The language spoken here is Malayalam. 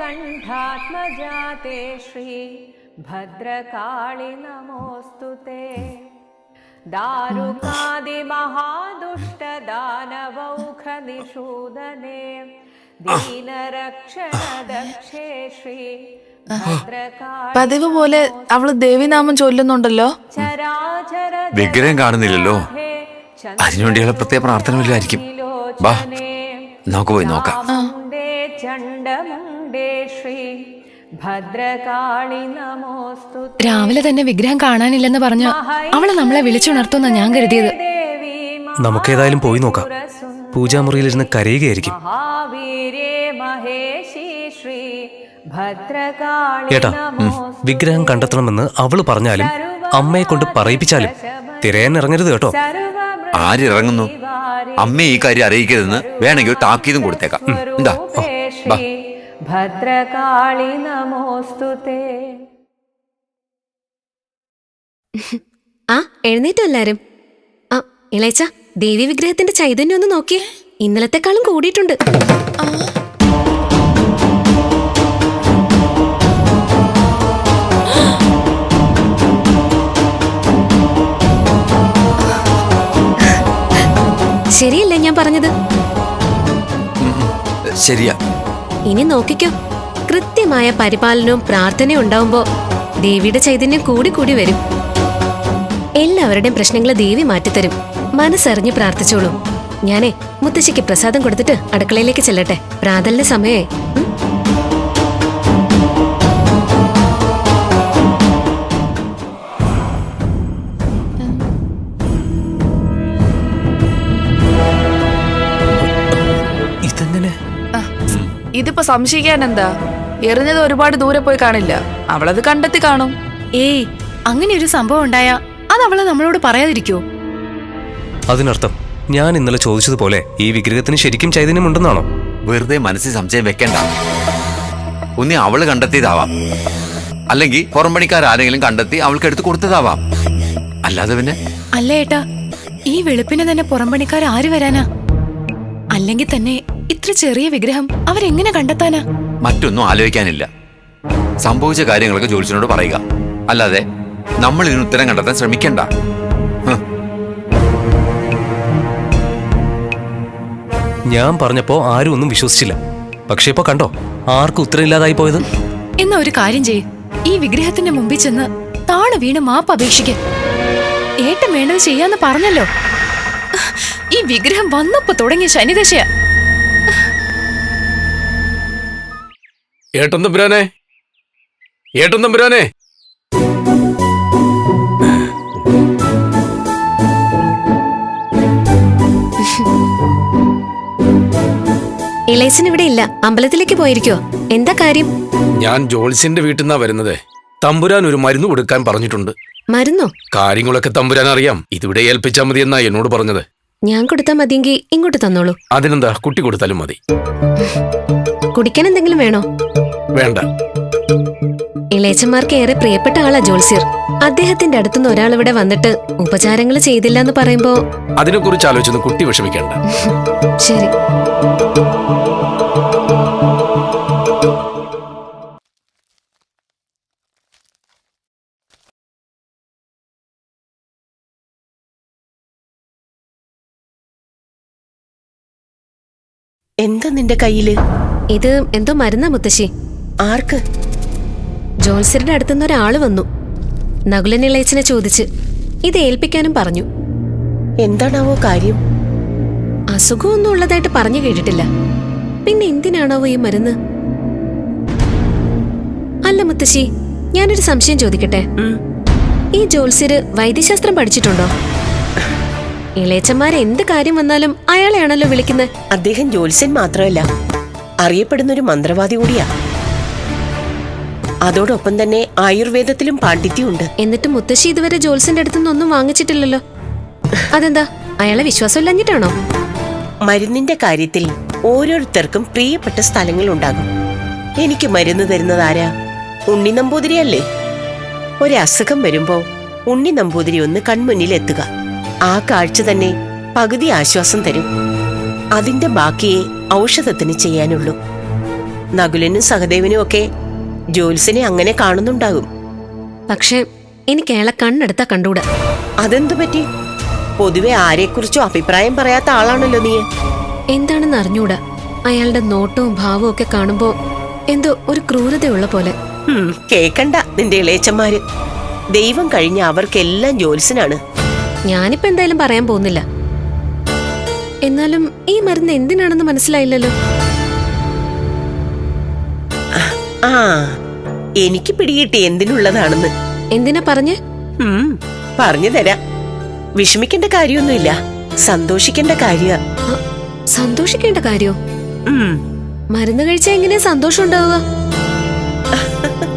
वक्रतुण्डमहाकायकण्ठात्मजाते श्री भद्रकाळि नमोऽस्तु ते दारुकादिमहादुष्टदानवौखनिषूदने दीनरक्षणदक्षे श्री ഭദ്രകാളി പതിവ് പോലെ അവള് ദേവിനാമം ചൊല്ലുന്നുണ്ടല്ലോ ചരാചര വിഗ്രഹം കാണുന്നില്ലല്ലോ അതിനുവേണ്ടി അവളെ പ്രത്യേക പ്രാർത്ഥന വല്ലതായിരിക്കും വാ നമുക്ക് പോയി നോക്കാം ഭദ്രകാളി നമോസ്തു രാവിലെ തന്നെ വിഗ്രഹം കാണാനില്ലെന്ന് പറഞ്ഞ അവൾ നമ്മളെ വിളിച്ചുണർത്തുന്ന ഞാൻ കരുതിയത്. നമുക്കേതായാലും പോയി നോക്കാം. പൂജാമുറിയിലിരുന്ന് കരയുകയായിരിക്കും. ഏട്ടാ വിഗ്രഹം കണ്ടെത്തണമെന്ന് അവൾ പറഞ്ഞാലും അമ്മയെ കൊണ്ട് പറയിപ്പിച്ചാലും തിരയാൻ ഇറങ്ങരുത് കേട്ടോ. ആരിറങ്ങുന്നു അമ്മയെ ഈ കാര്യം അറിയിക്കരുതെന്ന് വേണമെങ്കിൽ താക്കീതും കൊടുത്തേക്കാം. എന്താ ഭദ്രകാളി നമോസ്തു ആ എഴുന്നേറ്റ് എല്ലാരും. ആ ഇളയച്ച ദേവി വിഗ്രഹത്തിന്റെ ചൈതന്യം ഒന്ന് നോക്കിയേ. ഇന്നലത്തെക്കാളും കൂടിയിട്ടുണ്ട്. ശരിയല്ലേ ഞാൻ പറഞ്ഞത്? ശരിയാ. ഇനി നോക്കിക്കോ. കൃത്യമായ പരിപാലനവും പ്രാർത്ഥനയും ഉണ്ടാവുമ്പോൾ ദേവിയുടെ ചൈതന്യം കൂടി കൂടി വരും. എല്ലാവരുടെയും പ്രശ്നങ്ങൾ ദേവി മാറ്റിത്തരും. മനസ്സറിഞ്ഞ് പ്രാർത്ഥിച്ചോളൂ. ഞാനേ മുത്തശ്ശിക്ക് പ്രസാദം കൊടുത്തിട്ട് അടുക്കളയിലേക്ക് ചെല്ലട്ടെ. പ്രാതലിന്റെ സമയേ ഇതിപ്പോ സംശയിക്കാൻ എന്താ എറിഞ്ഞത് ഒരുപാട് ദൂരെ പോയി കാണില്ല. അവളത് കണ്ടെത്തി കാണും. ഏയ് അങ്ങനെ ഒരു സംഭവം ഉണ്ടായാ അത് അവൾ നമ്മളോട് പറയാതിരിക്കോ? അതിനർത്ഥം ഞാൻ ഇന്നലെ ചോദിച്ചതുപോലെ ഈ വിഗ്രഹത്തിന് ശരിക്കും ചൈതന്യമുണ്ടെന്നാണോ? വെറുതെ മനസ്സിൽ സംശയം വെക്കണ്ട. ഒന്നി അവൾ കണ്ടെത്തിയതാവാം. അല്ലെങ്കിൽ പുറംപണിക്കാരെങ്കിലും കണ്ടെത്തി അവൾക്ക് എടുത്തു കൊടുത്തതാവാം. അല്ലാതെ പിന്നെ? അല്ല ഏട്ടാ ഈ വെളുപ്പിന് തന്നെ പുറംപണിക്കാർ ആര് വരാനാ? അല്ലെങ്കിൽ തന്നെ ഇത്ര ചെറിയ വിഗ്രഹം അവരെങ്ങനെ കണ്ടെത്താനാ? മറ്റൊന്നും ആലോചിക്കാനില്ല. സംഭവിച്ച കാര്യങ്ങളൊക്കെ ജോത്സ്യനോട് പറയുക. അല്ലാതെ നമ്മൾ ഇതിന് ഉത്തരം കണ്ടെത്താൻ ശ്രമിക്കണ്ട. ഞാൻ പറഞ്ഞപ്പോ ആരും ഒന്നും വിശ്വസിച്ചില്ല. പക്ഷെ ഇപ്പൊ കണ്ടോ? ആർക്കും ഉത്തരമില്ലാതായി പോയത്? എന്നാ ഒരു കാര്യം ചെയ്യ്. ഈ വിഗ്രഹത്തിന്റെ മുമ്പിൽ ചെന്ന് താണു വീണ് മാപ്പ് അപേക്ഷിക്ക. ഏട്ടൻ വേണ്ടത് ചെയ്യാന്ന് പറഞ്ഞല്ലോ. ഈ വിഗ്രഹം വന്നപ്പോ തുടങ്ങിയ ശനിദശയാ. ഏട്ടൻ തമ്പുരാനെ? ഏട്ടൻ തമ്പുരാനെ? ഇവിടെ ഇല്ല. അമ്പലത്തിലേക്ക് പോയിരിക്കോ എന്താ കാര്യം? ഞാൻ ജോൾസിന്റെ വീട്ടിൽ നിന്നാ വരുന്നത്. തമ്പുരാൻ ഒരു മരുന്ന് കൊടുക്കാൻ പറഞ്ഞിട്ടുണ്ട്. മരുന്നോ? കാര്യങ്ങളൊക്കെ തമ്പുരാൻ അറിയാം. ഇതിവിടെ ഏൽപ്പിച്ചാൽ മതി എന്നാ എന്നോട് പറഞ്ഞത്. ഞാൻ കൊടുത്താൽ മതിയെങ്കിൽ ഇങ്ങോട്ട് തന്നോളൂ. അതിനെന്താ? കുട്ടി കൊടുത്താലും മതി. കുടിക്കാൻ എന്തെങ്കിലും വേണോ? വേണ്ട. ഇളയച്ചന്മാർക്ക് ഏറെ പ്രിയപ്പെട്ട ആളാ ജോൾസിർ അദ്ദേഹത്തിന്റെ അടുത്തുനിന്ന് ഒരാൾ ഇവിടെ വന്നിട്ട് ഉപചാരങ്ങൾ ചെയ്തില്ല എന്ന് പറയുമ്പോ അതിനെക്കുറിച്ച് ആലോചിച്ചൊന്ന് കുട്ടി വിഷമിക്കണ്ട. ശരി. എന്താ നിന്റെ കയ്യിൽ? ഇത് എന്തോ മരുന്നാ മുത്തശ്ശി. ആർക്ക്? ജോൽസിന്റെ അടുത്തുനിന്ന് ഒരാൾ വന്നു. നകുലൻ ഇളയച്ചനെ ചോദിച്ച് ഇത് ഏൽപ്പിക്കാനും പറഞ്ഞു. എന്താണാവോ കാര്യം? അസുഖമൊന്നും ഉള്ളതായിട്ട് പറഞ്ഞു കേട്ടിട്ടില്ല. പിന്നെ എന്തിനാണാവോ ഈ മരുന്ന്? അല്ല മുത്തശ്ശി ഞാനൊരു സംശയം ചോദിക്കട്ടെ? ഈ ജോത്സ്യര് വൈദ്യശാസ്ത്രം പഠിച്ചിട്ടുണ്ടോ? ഇളയച്ചന്മാരെ എന്ത് കാര്യം വന്നാലും അയാളെയാണല്ലോ വിളിക്കുന്നത് അദ്ദേഹം ജോത്സ്യൻ മാത്രമല്ല. അറിയപ്പെടുന്ന ഒരു മന്ത്രവാദി കൂടിയാ. അതോടൊപ്പം തന്നെ ആയുർവേദത്തിലും പാണ്ഡിത്യമുണ്ട്. എന്നിട്ട് മുത്തശ്ശി ഇതുവരെ ജോൽസിന്റെ അടുത്തു നിന്നൊന്നും വാങ്ങിച്ചിട്ടില്ലല്ലോ. അതെന്താ? അയാളെ വിശ്വാസമില്ലഞ്ഞിട്ടാണോ മരുന്നിന്റെ കാര്യത്തിൽ ഓരോരുത്തർക്കും പ്രിയപ്പെട്ട സ്ഥലങ്ങളുണ്ടാകും. എനിക്ക് മരുന്ന് തരുന്നത് ആരാ? ഉണ്ണി നമ്പൂതിരിയല്ലേ ഒരസുഖം വരുമ്പോ ഉണ്ണി നമ്പൂതിരി ഒന്ന് കൺമുന്നിൽ എത്തുക ആ കാഴ്ച തന്നെ പകുതി ആശ്വാസം തരും. അതിന്റെ ബാക്കിയെ ഔഷധത്തിന് ചെയ്യാനുള്ളൂ. നകുലനും സഹദേവനും ഒക്കെ ജോൽസിനെ അങ്ങനെ കാണുന്നുണ്ടാകും. പക്ഷേ എനിക്ക് അയാളെ കണ്ണെടുത്താ കണ്ടൂടാ. അതെന്തു പറ്റി? പൊതുവെ ആരെക്കുറിച്ചും അഭിപ്രായം പറയാത്ത ആളാണല്ലോ നീ. എന്താണെന്ന് അറിഞ്ഞൂടാ. അയാളുടെ നോട്ടവും ഭാവവും ഒക്കെ കാണുമ്പോ എന്തോ ഒരു ക്രൂരതയുള്ള പോലെ. കേക്കണ്ട നിന്റെ ഇളയച്ചന്മാര്. ദൈവം കഴിഞ്ഞ അവർക്കെല്ലാം ജോൽസിനാണ് ഞാനിപ്പോ എന്തായാലും പറയാൻ പോകുന്നില്ല. എന്നാലും ഈ മരുന്ന് എന്തിനാണെന്ന് മനസ്സിലായില്ലല്ലോ. ആ എനിക്ക് പിടികിട്ടി എന്തിനുള്ളതാണെന്ന്. എന്തിനാ പറഞ്ഞ്? പറഞ്ഞു തരാ. വിഷമിക്കേണ്ട കാര്യമൊന്നുമില്ല. സന്തോഷിക്കേണ്ട കാര്യ. സന്തോഷിക്കേണ്ട കാര്യോ? മരുന്ന് കഴിച്ചാ എങ്ങനെയാ സന്തോഷം ഉണ്ടാവുക?